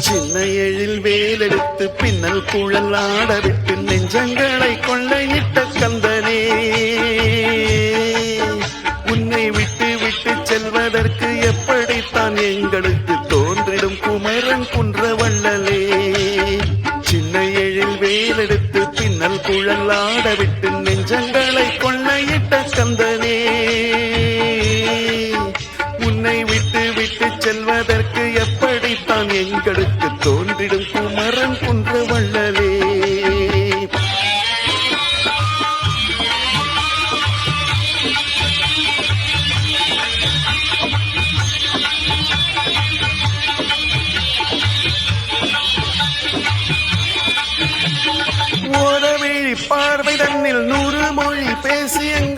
சின்ன எழில் வேலெடுத்து பின்னல் குழல் ஆடவிட்டு நெஞ்சங்களை கொள்ளையிட்ட குமரன் குன்ற வள்ளலே. சின்ன எழில் வேலெடுத்து பின்னல் குழல் ஆடவிட்டு நெஞ்சங்களை கொள்ளையிட்ட கந்தனே. உன்னை விட்டு விட்டு செல்வதற்கு எப்படித்தான் எங்களுக்கு தோன்றிடும் குமரன் குன்ற பார்வை தன்னில் நூறு மொழி பேசி எங்கள்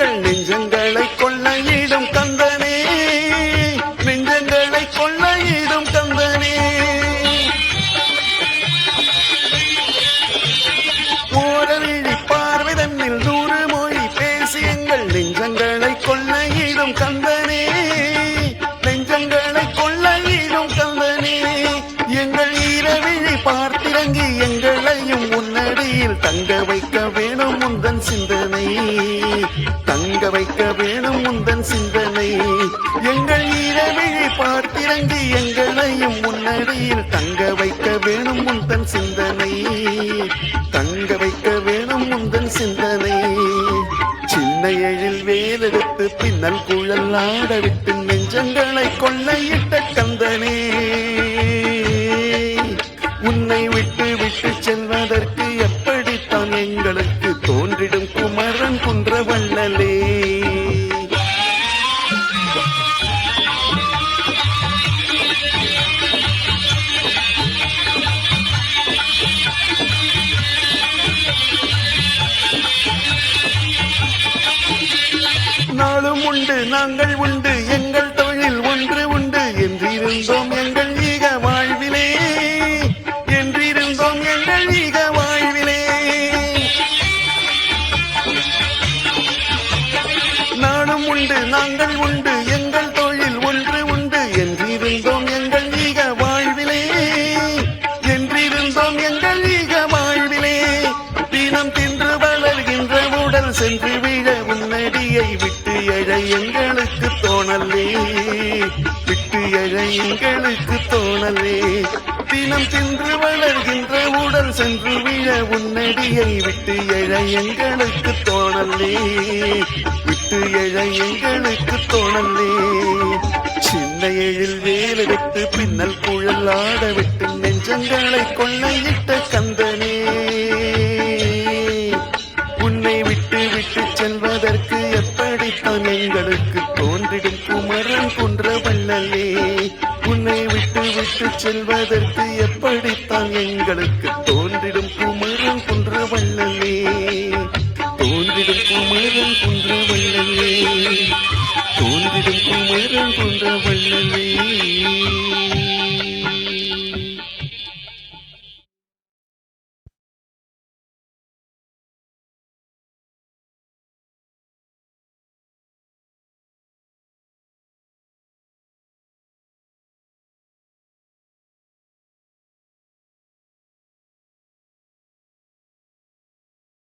முன்னடியில் தங்க வைக்க வேணும் முந்தன் சிந்தனை. தங்க வைக்க வேணும் முந்தன் சிந்தனை. எங்கள் இரவிழி பார்த்திறங்கி எங்களையும் முன்னடியில் தங்க வைக்க வேணும் முந்தன் சிந்தனை. தங்க வைக்க வேணும் முந்தன் சிந்தனை. சின்ன எழில் வேலெடுத்து பின்னல் குழல் ஆடவிட்டு நெஞ்சங்களை கொள்ளையிட்ட தோன்றிடும் குமரன் குன்ற வள்ளலே. நாளும் உண்டு நாங்கள் உண்டு. நாளும் உண்டு நாங்கள் உண்டு எங்கள் தொழில் ஒன்று உண்டு. என்றிருந்தோம் எங்கள் ஈக வாழ்விலே என்றிருந்தோம் எங்கள் ஈக வாழ்விலே. தினம் தின்று வளர்கின்ற உடல் சென்று விழ உன்னடியை விட்டு எழ எங்களுக்கு தோணலே விட்டு எழ எங்களுக்கு தோணலே தினம் தின்று வளர்கின்ற உடல் சென்று விழ உன்னடியை விட்டு எழ எங்களுக்கு தோணல்லே. விட்டு எழ எங்களுக்கு தோணல்லே. சின்ன எழில் வேலெடுத்து பின்னல் குழல் ஆட விட்டு நெஞ்சங்களை கொள்ளையிட்ட கந்தனே. உன்னை விட்டு விட்டு செல்வதற்கு எப்படித்தான் எங்களுக்கு தோன்றிடும் குமரன் போன்ற வள்ளலே. விட்டு செல்வதற்கு எப்படித்தான் எங்களுக்கு தோன்றிடும் குமரன் குன்ற வள்ளலே? தோன்றிடும் குமரன் குன்ற வள்ளலே. தோன்றிடும் குமரன் குன்ற வள்ளலே.